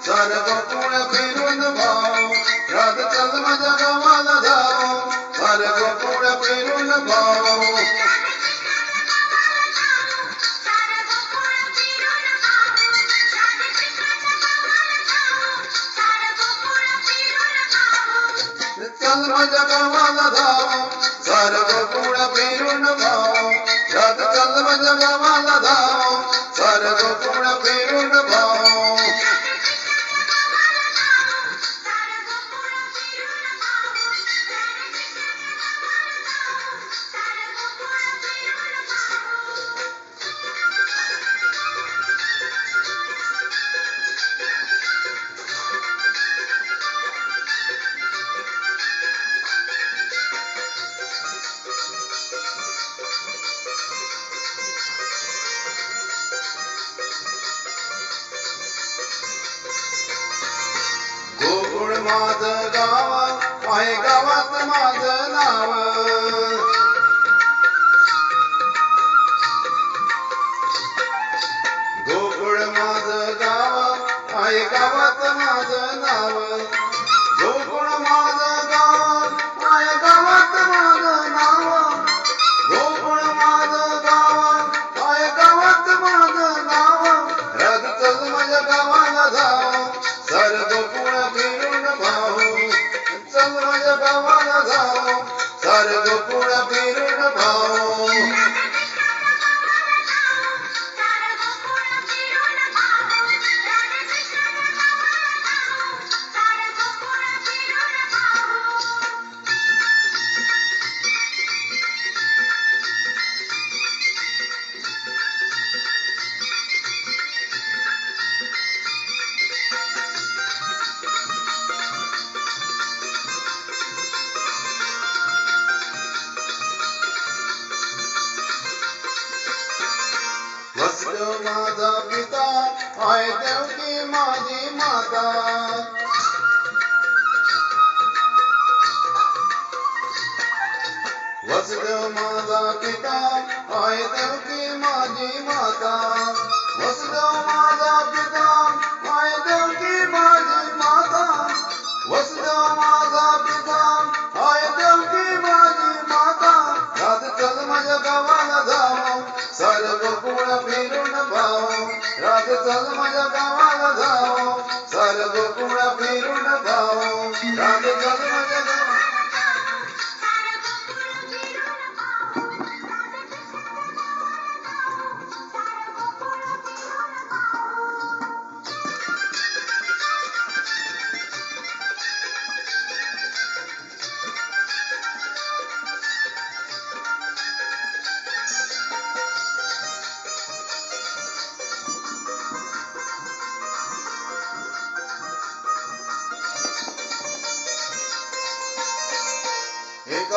माझ्या गावाला गोकुळ फिरून भाऊ रात चल माझ्या गावाला जाऊ सार गोकुळ फिरून भाऊ चल माझ्या गावाला जाऊ गोकुळ फिरून भाऊ रात चल माझ्या गावाला जाऊ सार गोकुळ फिरून माझं गाव माय गावात माझं नाव. गोकुळ माझं गाव माय गावात माझं नाव. गोकुळ माझं गाव माय गावात माझं नाव. गोकुळ माझं गाव माय गावात माझ नाव. रथ चल माझ्या गावाला जाव. चल माझ्या गावाला जाऊ सर गोकुळ फिरून माझा पिता. आहे देवकी माझी माता. वसलो माझा पिता. आहे देवकी माझी माता. वसलो माझा पिता. चल माझ्या गावाला जाओ. सर्व गोकुळ फिरून जाओ. चल माझ्या गावाला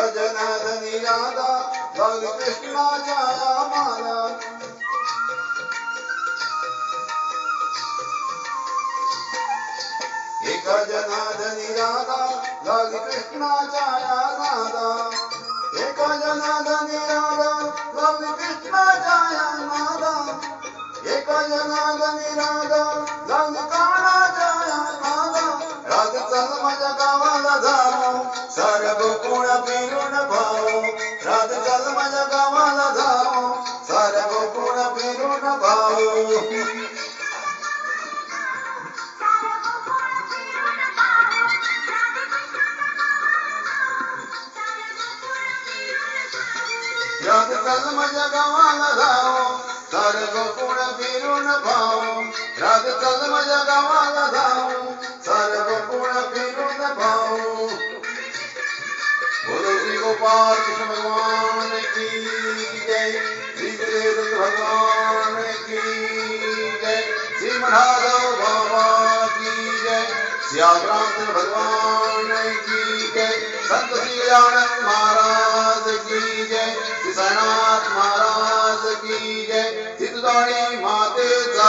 एक जनार्दनी राधा भग कृष्णाच्या माला। एक राधा भग कृष्णाच्या एक जनार्दनी राधा भग कृष्णाच्या राधा भग राज माझ्या गावाला जाऊ सार गोकुळा फिरून भाऊ राज चल माझ्या गावाला जाऊ. सार गोकुळा फिरून भाऊ. राज चल माझ्या गावाला जाऊ सार गोकुळ फिरून भाऊ राज चल माझ्या गावाला जाऊ बोलो श्री गोपाल कृष्ण भगवान की जय श्री गुरुदेव भगवान की जय श्री मनाधव बाबा की जय सियावर रामचंद्र भगवान की जय संत श्री आनंद महाराज की जय श्री साईनाथ महाराज की जय सिद्धदाणी मातेचा उदो